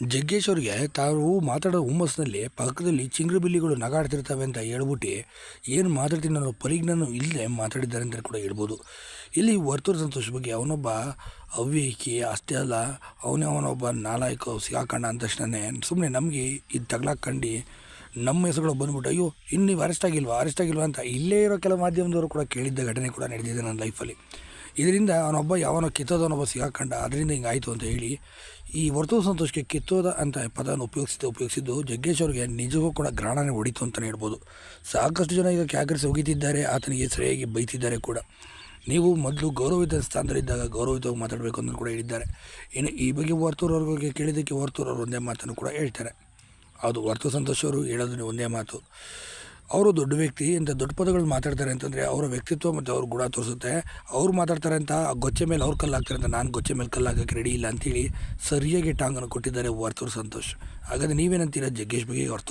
ಜಗ್ಗೇಶ್ ಅವ್ರಿಗೆ ತಾವು ಮಾತಾಡೋ ಹುಮ್ಮಸ್ಸಿನಲ್ಲಿ ಪಕ್ಕದಲ್ಲಿ ಚಿಂಗ್ರಬಿಲ್ಲಿಗಳು ನಗಾಡ್ತಿರ್ತವೆ ಅಂತ ಹೇಳ್ಬಿಟ್ಟು ಏನು ಮಾತಾಡ್ತೀನಿ ಅನ್ನೋ ಪರಿಜ್ಞಾನ ಇಲ್ಲದೆ ಮಾತಾಡಿದ್ದಾರೆ ಅಂತ ಕೂಡ ಹೇಳ್ಬೋದು. ಇಲ್ಲಿ ವರ್ತೂರು ಸಂತೋಷ್ ಬಗ್ಗೆ ಅವನೊಬ್ಬ ಅವ್ಯಕಿ, ಅಷ್ಟೇ ಅಲ್ಲ, ಅವನೇ ಅವನೊಬ್ಬ ನಾಲಾಯಕ ಸಿಗಾಕಂಡ ಅಂದ ತಕ್ಷಣವೇ ಸುಮ್ಮನೆ ನಮಗೆ ಇದು ತಗ್ಲಾಕ್ಕಂಡು ನಮ್ಮ ಹೆಸರುಗಳು ಬಂದ್ಬಿಟ್ಟು, ಅಯ್ಯೋ, ಇನ್ನು ನೀವು ಅರೆಸ್ಟ್ ಆಗಿಲ್ವಾ ಅರೆಸ್ಟ್ ಆಗಿಲ್ವಾ? ಅಂತ ಇಲ್ಲೇ ಇರೋ ಕೆಲವು ಮಾಧ್ಯಮದವರು ಕೂಡ ಕೇಳಿದ್ದ ಘಟನೆ ಕೂಡ ನಡೆದಿದೆ ನನ್ನ ಲೈಫಲ್ಲಿ ಇದರಿಂದ ಅವನೊಬ್ಬ ಯಾವನೋ ಕಿತ್ತೋದವನೊಬ್ಬ ಸಿಗಾಕಂಡ, ಅದರಿಂದ ಹಿಂಗಾಯಿತು ಅಂತ ಹೇಳಿ, ಈ ವರ್ತು ಸಂತೋಷಕ್ಕೆ ಕಿತ್ತೋದ ಅಂತ ಪದವನ್ನು ಉಪಯೋಗಿಸಿದ್ದು ಉಪಯೋಗಿಸಿದ್ದು ಜಗ್ಗೇಶ್ ಅವ್ರಿಗೆ ನಿಜವೂ ಕೂಡ ಗ್ರಹಣನೇ ಹೊಡಿತು ಅಂತಲೇ ಹೇಳ್ಬೋದು. ಸಾಕಷ್ಟು ಜನ ಈಗ ಕ್ಯಾಕರಿಸಿ ಒಗೀತಿದ್ದಾರೆ ಆತನಿಗೆ ಸರಿಯಾಗಿ ಬೈತಿದ್ದಾರೆ ಕೂಡ. ನೀವು ಮೊದಲು ಗೌರವಿತ ಸ್ಥಾನದಲ್ಲಿದ್ದಾಗ ಗೌರವಿತವಾಗಿ ಮಾತಾಡಬೇಕು ಅಂತ ಕೂಡ ಹೇಳಿದ್ದಾರೆ. ಇನ್ನು ಈ ಬಗ್ಗೆ ವರ್ತೂರವ್ರಿಗೆ ಕೇಳಿದ್ದಕ್ಕೆ ವರ್ತೂರವರು ಒಂದೇ ಮಾತನ್ನು ಕೂಡ ಹೇಳ್ತಾರೆ. ಅದು ವರ್ತು ಸಂತೋಷವರು ಹೇಳೋದು ಒಂದೇ ಮಾತು. ಅವರು ದೊಡ್ಡ ವ್ಯಕ್ತಿ, ಇಂಥ ದೊಡ್ಡ ಪದಗಳು ಮಾತಾಡ್ತಾರೆ ಅಂತಂದರೆ ಅವರ ವ್ಯಕ್ತಿತ್ವ ಮತ್ತು ಅವ್ರ ಗುಣ ತೋರಿಸುತ್ತೆ. ಅವ್ರು ಮಾತಾಡ್ತಾರೆ ಅಂತ ಗೊಚ್ಚೆ ಮೇಲೆ ಅವ್ರು ಕಲ್ಲು ಅಂತ ನಾನು ಗೊಚ್ಚೆ ಮೇಲೆ ಕಲ್ಲಾಗಕ್ಕೆ ರೆಡಿ ಇಲ್ಲ ಅಂತೇಳಿ ಸರಿಯಾಗಿ ಟಾಂಗನ್ನು ಕೊಟ್ಟಿದ್ದಾರೆ ವರ್ತೂರು ಸಂತೋಷ್. ಹಾಗಾದ್ರೆ ನೀವೇನಂತೀರ ಜಗ್ಗೇಶ್ ಬಗ್ಗೆ ವರ್ತೂರು